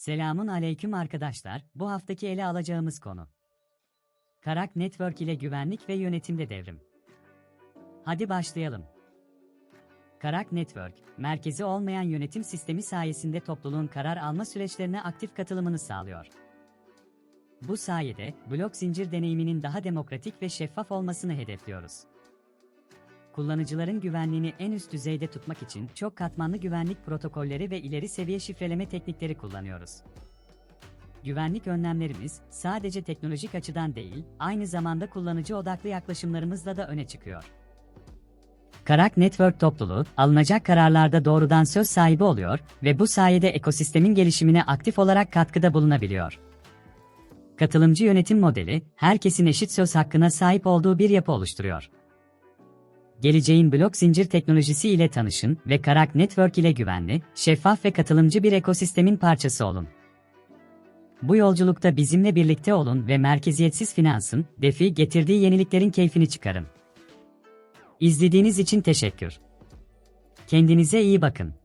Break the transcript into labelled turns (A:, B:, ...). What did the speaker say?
A: Selamun aleyküm arkadaşlar, bu haftaki ele alacağımız konu. Karak Network ile güvenlik ve yönetimde devrim. Hadi başlayalım. Karak Network, merkezi olmayan yönetim sistemi sayesinde topluluğun karar alma süreçlerine aktif katılımını sağlıyor. Bu sayede, blok zincir deneyiminin daha demokratik ve şeffaf olmasını hedefliyoruz. Kullanıcıların güvenliğini en üst düzeyde tutmak için çok katmanlı güvenlik protokolleri ve ileri seviye şifreleme teknikleri kullanıyoruz. Güvenlik önlemlerimiz sadece teknolojik açıdan değil, aynı zamanda kullanıcı odaklı yaklaşımlarımızla da öne çıkıyor. Karak Network topluluğu, alınacak kararlarda doğrudan söz sahibi oluyor ve bu sayede ekosistemin gelişimine aktif olarak katkıda bulunabiliyor. Katılımcı yönetim modeli, herkesin eşit söz hakkına sahip olduğu bir yapı oluşturuyor. Geleceğin blok zincir teknolojisi ile tanışın ve Karak Network ile güvenli, şeffaf ve katılımcı bir ekosistemin parçası olun. Bu yolculukta bizimle birlikte olun ve merkeziyetsiz finansın, DeFi getirdiği yeniliklerin keyfini çıkarın. İzlediğiniz için teşekkür. Kendinize iyi bakın.